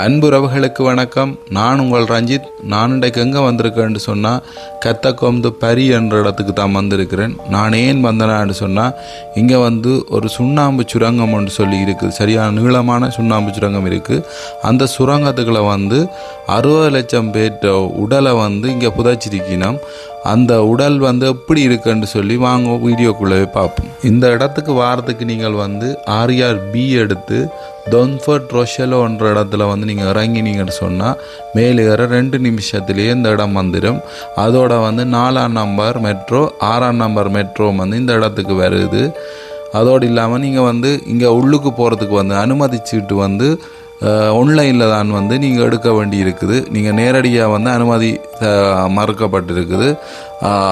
அன்புறவுகளுக்கு வணக்கம். நான் உங்கள் ரஞ்சித். நான் இன்றைக்கு எங்கே வந்திருக்கேன்னு சொன்னால் கத்தக்கொம்பு பரி என்ற இடத்துக்கு தான் வந்திருக்கிறேன். நான் ஏன் வந்தேனான்னு சொன்னால் இங்கே வந்து ஒரு சுண்ணாம்பு சுரங்கம் ஒன்று சொல்லி இருக்குது சரியான நீளமான சுண்ணாம்பு சுரங்கம் இருக்குது அந்த சுரங்கத்துக்குள்ள வந்து அறுபது லட்சம் பேர்ட்ட உடலை வந்து இங்கே புதைச்சிருக்கினோம் அந்த உடல் வந்து எப்படி இருக்குன்னு சொல்லி வாங்க வீடியோக்குள்ளே பார்ப்போம். இந்த இடத்துக்கு வாரத்துக்கு நீங்கள் வந்து ஆர்ஆர் பி எடுத்து தொன்ஃபர்ட் ரொஷலோன்ற இடத்துல வந்து நீங்கள் இறங்கினீங்கன்னு சொன்னால் மேலே ரெண்டு நிமிஷத்துலேயே இந்த இடம் வந்துடும் அதோட வந்து நாலாம் நம்பர் மெட்ரோ ஆறாம் நம்பர் மெட்ரோ வந்து இந்த இடத்துக்கு வருது. அதோடு இல்லாமல் நீங்கள் வந்து இங்கே உள்ளுக்கு போகிறதுக்கு வந்து அனுமதி சீட்டு வந்து ஆன்லைனில் தான் வந்து நீங்கள் எடுக்க வேண்டி இருக்குது நீங்கள் நேரடியாக வந்து அனுமதி மறுக்கப்பட்டிருக்குது.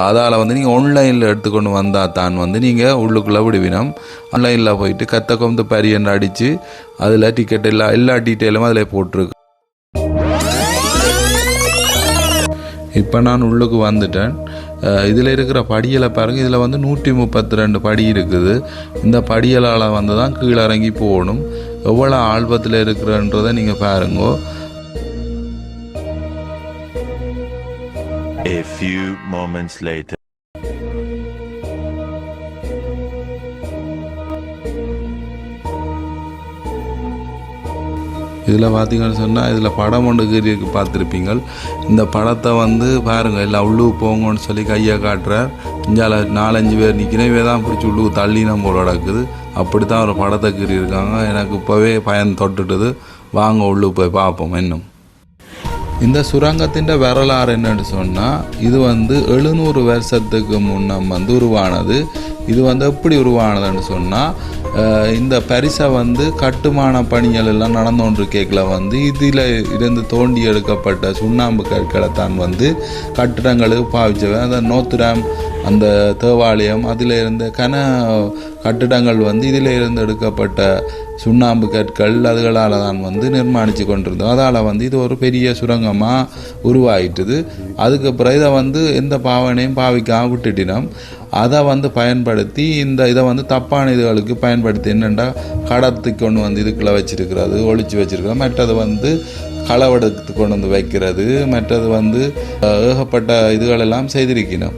அதால் வந்து நீங்கள் ஆன்லைனில் எடுத்துக்கொண்டு வந்தால் தான் வந்து நீங்கள் உள்ளுக்குள்ளே விடுவினம். ஆன்லைனில் போயிட்டு கத்த கொந்து பரியன் அடித்து அதில் டிக்கெட் எல்லா எல்லா டீட்டெயிலும் அதில் போட்டிருக்கு. இப்போ நான் உள்ளுக்கு வந்துட்டேன். இதில் இருக்கிற படியலை பாருங்கள் இதில் வந்து நூற்றி முப்பத்தி ரெண்டு படி இருக்குது. இந்த படியலால் வந்து தான் கீழே இறங்கி போகணும். எவ்வளோ ஆல்பத்தில் இருக்கிறன்றதை நீங்கள் பாருங்கோ A few moments later. இதில் பார்த்தீங்கன்னு சொன்னால் இதில் படம் ஒன்று கீறியிருக்கு பார்த்துருப்பீங்க இந்த படத்தை வந்து பாருங்கள் எல்லாம் உள்ளுக்கு போங்கன்னு சொல்லி கையை காட்டுறார் இஞ்சால நாலஞ்சு பேர் நிற்கிறவே தான் பிடிச்சி உள்ளுக்கு தள்ளினம் நம்ம நடக்குது. அப்படி தான் ஒரு படத்தை கீறியிருக்காங்க எனக்கு இப்போவே பயன் தொட்டுட்டுது. வாங்க உள்ளுக்கு போய் பார்ப்போம் இன்னும். இந்த சுரங்கத்தின் வரலாறு என்னன்னு சொன்னால் இது வந்து எழுநூறு வருஷத்துக்கு முன்னம் வந்து உருவானது. இது வந்து எப்படி உருவானதுன்னு சொன்னால் இந்த பரிசை வந்து கட்டுமான பணிகள் எல்லாம் நடந்து கொண்டு கேட்கல வந்து இதில் இருந்து தோண்டி எடுக்கப்பட்ட சுண்ணாம்பு கற்களை தான் வந்து கட்டிடங்களுக்கு பாவிச்சவன். அந்த நோத்துராம் அந்த தேவாலயம் அதில் இருந்த கன கட்டிடங்கள் வந்து இதில் இருந்து எடுக்கப்பட்ட சுண்ணாம்பு கற்கள் அதுகளால் தான் வந்து நிர்மாணித்து கொண்டிருந்தோம். அதால் வந்து இது ஒரு பெரிய சுரங்கமாக உருவாயிட்டுது. அதுக்கு பிறகு இதை வந்து எந்த பாவனையும் பாவிக்காம விட்டுட்டினோம். அதை வந்து பயன்படுத்தி இந்த இதை வந்து தப்பான இதுகளுக்கு பயன்படுத்தி என்னென்னா கடத்துக்கு கொண்டு வந்து இதுக்குள்ளே வச்சிருக்கிறது ஒழிச்சு வச்சிருக்கிறது. மற்றது வந்து களவெடுத்து கொண்டு வந்து வைக்கிறது. மற்றது வந்து ஏகப்பட்ட இதுகளெல்லாம் செய்திருக்கணும்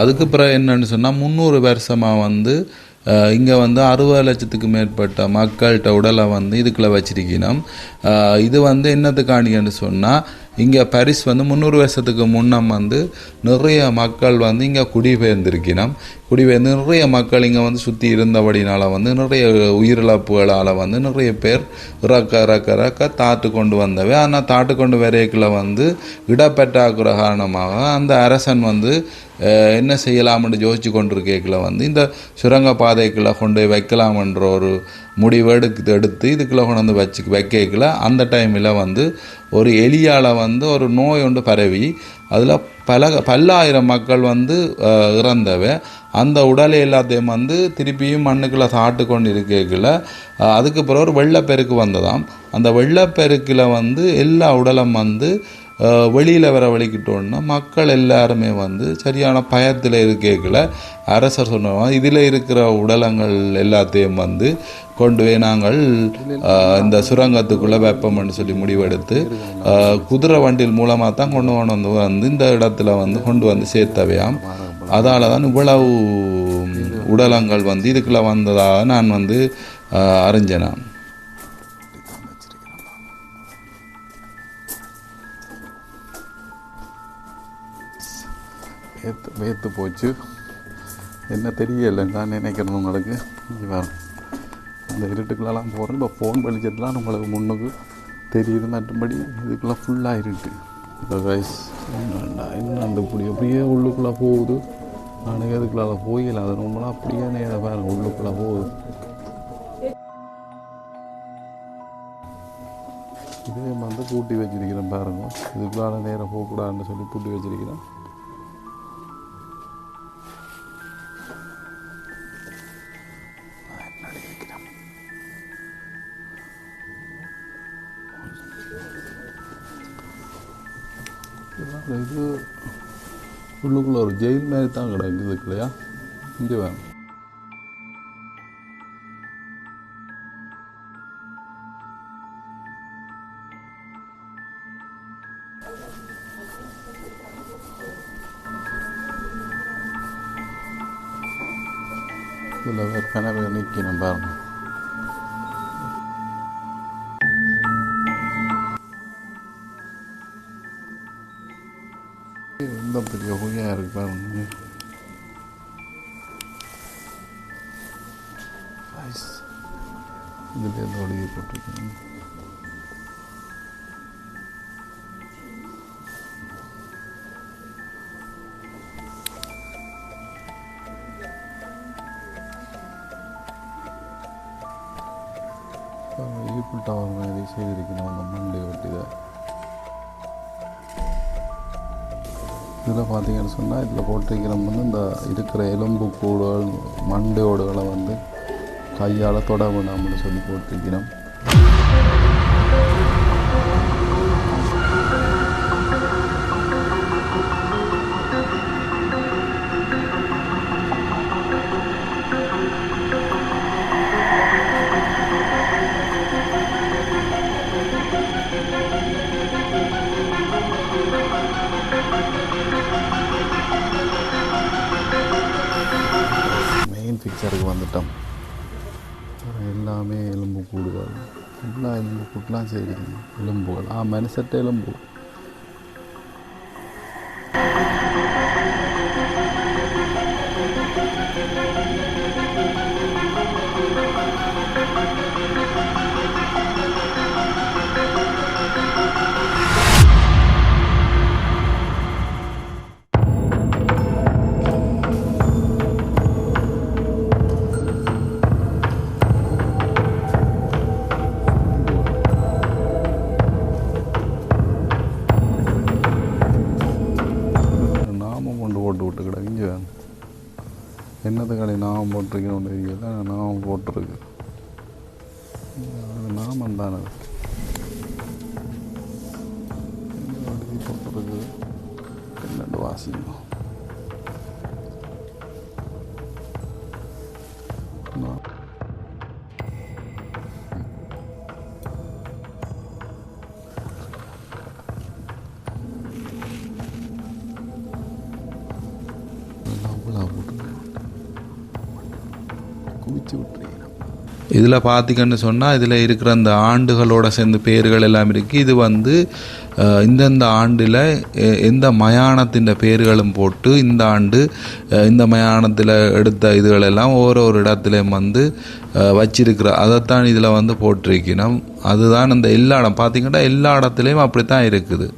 அதுக்கு பிறகு என்னன்னு சொன்னால் முந்நூறு வருஷமாக வந்து இங்கே வந்து அறுபது லட்சத்துக்கு மேற்பட்ட மக்கள்கிட்ட உடலை வந்து இதுக்குள்ளே வச்சிருக்கணும். இது வந்து என்னத்துக்காண்டின்னு சொன்னால் இங்கே பரிஸ் வந்து முந்நூறு வருஷத்துக்கு முன்னம் வந்து நிறைய மக்கள் வந்து இங்கே குடிபெயர்ந்திருக்கணும் குடிபெயர்ந்து நிறைய மக்கள் இங்கே வந்து சுற்றி இருந்தபடினால் வந்து நிறைய உயிரிழப்புகளால் வந்து நிறைய பேர் இறக்க இறக்க இறக்க தாட்டு கொண்டு வந்தவை. ஆனால் தாட்டு கொண்டு வரையக்குள்ள வந்து இடப்பற்றாக்குற காரணமாக அந்த அரசன் வந்து என்ன செய்யலாம்னு யோசிச்சு கொண்டிருக்கேக்கில் வந்து இந்த சுரங்க பாதைக்குள்ளே கொண்டு போய் வைக்கலாம்ன்ற ஒரு முடிவு எடுத்து எடுத்து இதுக்குள்ளே கொண்டு வந்து வச்சு வைக்கல அந்த டைமில் வந்து ஒரு எலியால் வந்து ஒரு நோய் ஒன்று பரவி அதில் பல பல்லாயிரம் மக்கள் வந்து இறந்தவை இறந்தவ. அந்த உடலை எல்லாத்தையும் வந்து திருப்பியும் மண்ணுக்குள்ளே சாட்டு கொண்டு இருக்கல அதுக்கு பிறகு ஒரு வெள்ளப்பெருக்கு வந்ததாம். அந்த வெள்ளப்பெருக்கில் வந்து எல்லா உடலும் வந்து வெளியில் வர வழிக்கிட்டோன்னா மக்கள் எல்லாருமே வந்து சரியான பயத்தில் இருக்கேக்கல அரசர் சொன்ன இதில் இருக்கிற உடலங்கள் எல்லாத்தையும் வந்து கொண்டு போய் நாங்கள் இந்த சுரங்கத்துக்குள்ளே வைப்போம்னு சொல்லி முடிவெடுத்து குதிரை வண்டியில் மூலமாக தான் கொண்டு வந்து வந்து இந்த இடத்துல வந்து கொண்டு வந்து சேர்த்தவையாம். அதால் தான் இவ்வளவு உடலங்கள் வந்து இதுக்குள்ளே வந்ததாக நான் வந்து அஹ், அறிஞ்சேன் வேத்து வேத்து போச்சு. என்ன தெரியலை நான் நினைக்கிறேன் உங்களுக்கு. அந்த இருட்டுக்குள்ளெல்லாம் போகிறேன் இப்போ ஃபோன் வெளிச்சத்துலாம் உங்களுக்கு முன்னுக்கு தெரியுது மற்றபடி இதுக்குள்ளே ஃபுல்லாக இருட்டு இப்போ கைஸ் என்னண்டா என்ன அந்த இப்படி அப்படியே உள்ளுக்குள்ளே போகுது. நானுக்கு அதுக்குள்ளால போயில அது ரொம்பலாம் அப்படியே நேராக பாருங்க உள்ளுக்குள்ளே போகுது. இதே வந்து பூட்டி வச்சிருக்கிறேன் பாருங்க. இதுக்குள்ளால நேராக போகக்கூடாதுன்னு சொல்லி பூட்டி வச்சிருக்கிறேன். இது உள்ளுக்குள்ள ஒரு ஜெயில் மாதிரி தான் கிடக்குது இல்லையா இங்கே வேணும் இதில் வேறு கனவு நிற்கணும் பாருங்க குழியாக இருக்கு பாருங்க ஐஸ். இதுல இருந்து ஒழுகி போட்டிருக்கேன் ஈக்குள் டவர் மாதிரி செய்திருக்கணும் அந்த மண்டை ஒட்டிதை இதில் பார்த்தீங்கன்னு சொன்னால் இதில் போட்டிருக்கிற வந்து இந்த இருக்கிற எலும்பு கூடுகள் மண்டையோடுகளை வந்து கையால் தொட வேணாம்னு சொல்லி போட்டிருக்கிறோம். എലുമ്പുകൾ ആ മനസ്സറ്റ എലുമ്പ് என்னது போட்டிருக்கேன் ஒன்று போட்டிருக்கேன்னு தெரியல நாமம் போட்டிருக்கு அது நாமம் தானே. போட்டிருக்கு என்னண்டு வாசிக்கணும் இதில் பார்த்திங்கன்னு சொன்னால் இதில் இருக்கிற அந்த ஆண்டுகளோட சேர்ந்து பேர்கள் எல்லாம் இருக்குது இது வந்து இந்தந்த ஆண்டில் எ- எந்த மயானத்தின் பேர்களும் போட்டு இந்த ஆண்டு இந்த மயானத்தில் எடுத்த இதுகளெல்லாம் ஒவ்வொரு ஒரு இடத்துலையும் வந்து வச்சிருக்கிற அதைத்தான் இதில் வந்து போட்டிருக்கணும். அதுதான் இந்த எல்லா இடம். பார்த்திங்கன்னா எல்லா இடத்துலையும் அப்படி தான் இருக்குது.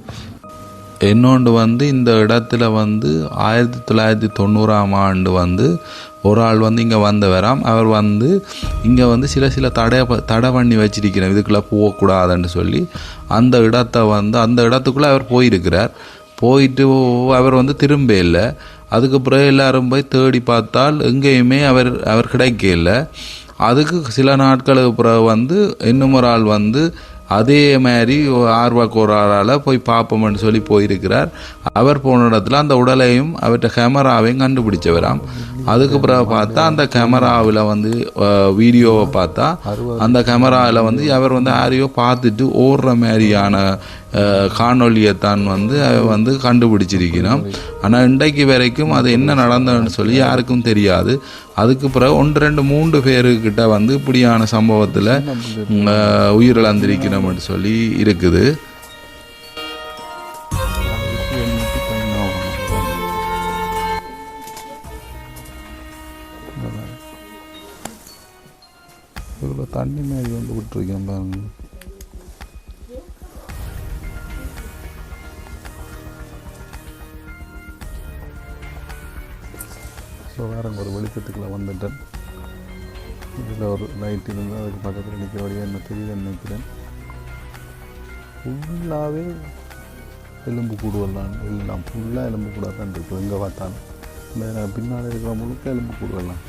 இன்னொன்று வந்து இந்த இடத்துல வந்து ஆயிரத்தி தொள்ளாயிரத்தி தொண்ணூறாம் ஆண்டு வந்து ஒரு ஆள் வந்து இங்கே வந்தவராம் அவர் வந்து இங்கே வந்து சில சில தடை தடை பண்ணி வச்சிருக்கிறேன் இதுக்குள்ளே போகக்கூடாதுன்னு சொல்லி அந்த இடத்த வந்து அந்த இடத்துக்குள்ளே அவர் போயிருக்கிறார். போயிட்டு அவர் வந்து திரும்ப இல்லை. அதுக்கு பிறகு எல்லாரும் போய் தேடி பார்த்தால் எங்கேயுமே அவர் அவர் கிடைக்கல அதுக்கு சில நாட்களுக்கு பிறகு வந்து இன்னும் ஒரு ஆள் வந்து அதே மாதிரி ஆர்வக்கோரால் போய் பார்ப்போம்னு சொல்லி போயிருக்கிறார். அவர் போன இடத்துல அந்த உடலையும் அவர்கிட்ட கேமராவையும் கண்டுபிடிச்சவராம். அதுக்கு பிறகு பார்த்தா அந்த கேமராவில் வந்து வீடியோவை பார்த்தா அந்த கேமராவில் வந்து அவர் வந்து யாரையோ பார்த்துட்டு ஓடுற மாதிரியான காணொலியை தான் வந்து வந்து கண்டுபிடிச்சிருக்கிறோம் ஆனால் இன்றைக்கு வரைக்கும் அது என்ன நடந்ததுன்னு சொல்லி யாருக்கும் தெரியாது. அதுக்கு பிறகு ஒன்று ரெண்டு மூன்று பேருக்கிட்ட வந்து இப்படியான சம்பவத்தில் உயிரிழந்திருக்கணும்னு சொல்லி இருக்குது. இவ்வளோ தண்ணி மாதிரி வந்து விட்டுருக்கேன் பாருங்க. ஸோ வேறங்க ஒரு வெளிச்சத்துக்குள்ளே வந்துட்டேன். இதில் ஒரு லைட் இருந்து அதுக்கு பக்கத்தில் நிற்க வழியாக என்ன தெரியுதுன்னு நினைக்கிறேன். ஃபுல்லாகவே எலும்பு கூடுவெல்லாம் எல்லாம் ஃபுல்லாக எலும்பு கூட தான் இருக்குது எங்கே பார்த்தாலும். இந்த பின்னால் இருக்கிற முழுக்க எலும்பு கூடுவெல்லாம்.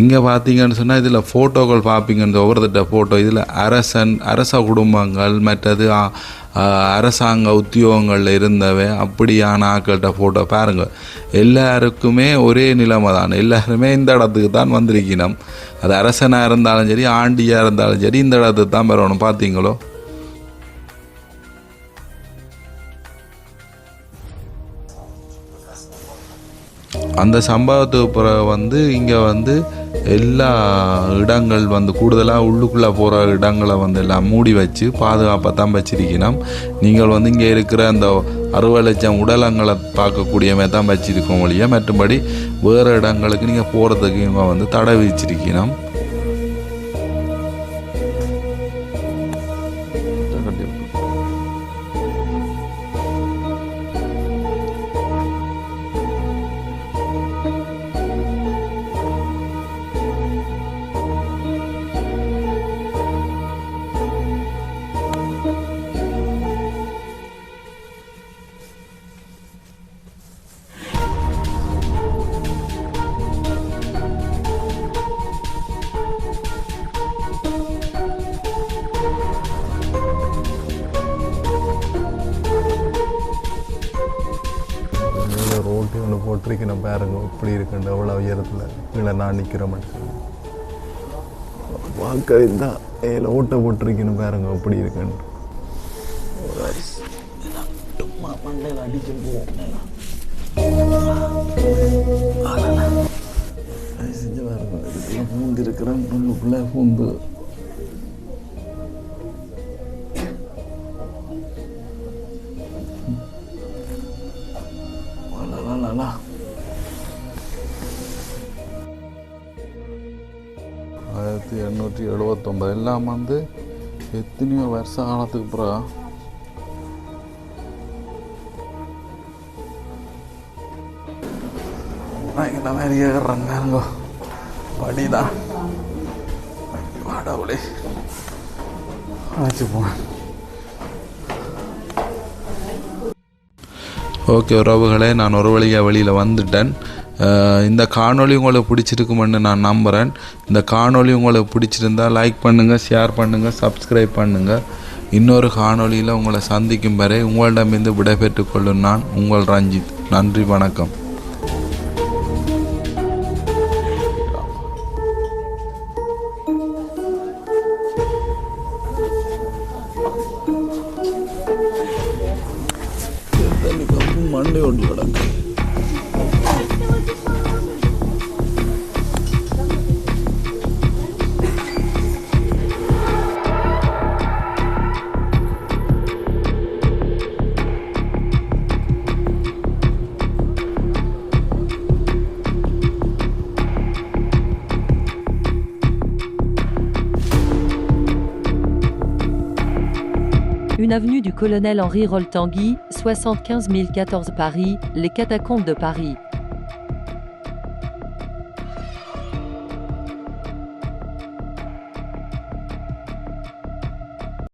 இங்கே பார்த்தீங்கன்னு சொன்னால் இதில் ஃபோட்டோக்கள் பார்ப்பீங்க ஒவ்வொருத்திட்ட ஃபோட்டோ இதில் அரசன் அரச குடும்பங்கள் மற்றது அரசாங்க உத்தியோகங்களில் இருந்தவை அப்படியான ஆக்கள்கிட்ட ஃபோட்டோ பாருங்கள் எல்லாருக்குமே ஒரே நிலைமை தான். எல்லாருமே இந்த இடத்துக்கு தான் வந்திருக்கணும். அது அரசனாக இருந்தாலும் சரி ஆண்டியாக இருந்தாலும் சரி இந்த இடத்துக்கு தான் வரணும். பார்த்தீங்களோ அந்த சம்பவத்துக்கு பிறகு வந்து இங்கே வந்து எல்லா இடங்கள் வந்து கூடுதலாக உள்ளுக்குள்ளே போகிற இடங்களை வந்து எல்லாம் மூடி வச்சு பாதுகாப்பாக தான் வச்சிருக்கணும். நீங்கள் வந்து இங்கே இருக்கிற அந்த அறுபது லட்சம் உடலங்களை பார்க்கக்கூடியமே தான் வச்சிருக்கோம் ஒழிய. மற்றபடி வேறு இடங்களுக்கு நீங்கள் போகிறதுக்கு இவங்க வந்து தடை விதிச்சிருக்கணும். ரோட்டு ஒன்று போட்டிருக்கணும் பாருங்க. இப்படி இருக்குண்டு அவ்வளோ உயரத்தில் கீழே நான் நிற்கிறோம் சொல்லி பார்க்க இருந்தால் ஏழு ஓட்டை போட்டிருக்கணும் பாருங்க இப்படி இருக்குன்னு செஞ்சு பாருங்க. இதுக்குள்ள பூந்து இருக்கிறேன் உள்ளுக்குள்ளே பூந்து தொள்ளாயிரத்தி எழுபத்தொம்பது. எல்லாம் வந்து எத்தனையோ வருஷ காலத்துக்கு பிறகு. இந்த மாதிரி ஏறுறாங்க படிதான் வாடவுளே. ஆச்சு போனேன் ஓகே உறவுகளே நான் ஒரு வழியாக வெளியில் வந்துட்டேன். இந்த காணொளி உங்களுக்கு பிடிச்சிருக்குமென்னு நான் நம்புகிறேன் இந்த காணொளி உங்களுக்கு பிடிச்சிருந்தா லைக் பண்ணுங்கள் ஷேர் பண்ணுங்கள் சப்ஸ்கிரைப் பண்ணுங்கள் இன்னொரு காணொளியில் உங்களை சந்திக்கும் வரை உங்களிடமிருந்து விடைபெற்றுக் கொள்ளும் நான் உங்கள் ரஞ்சித். நன்றி வணக்கம். avenue du Colonel Henri Roltanguy, 75 014 Paris, les catacombes de Paris.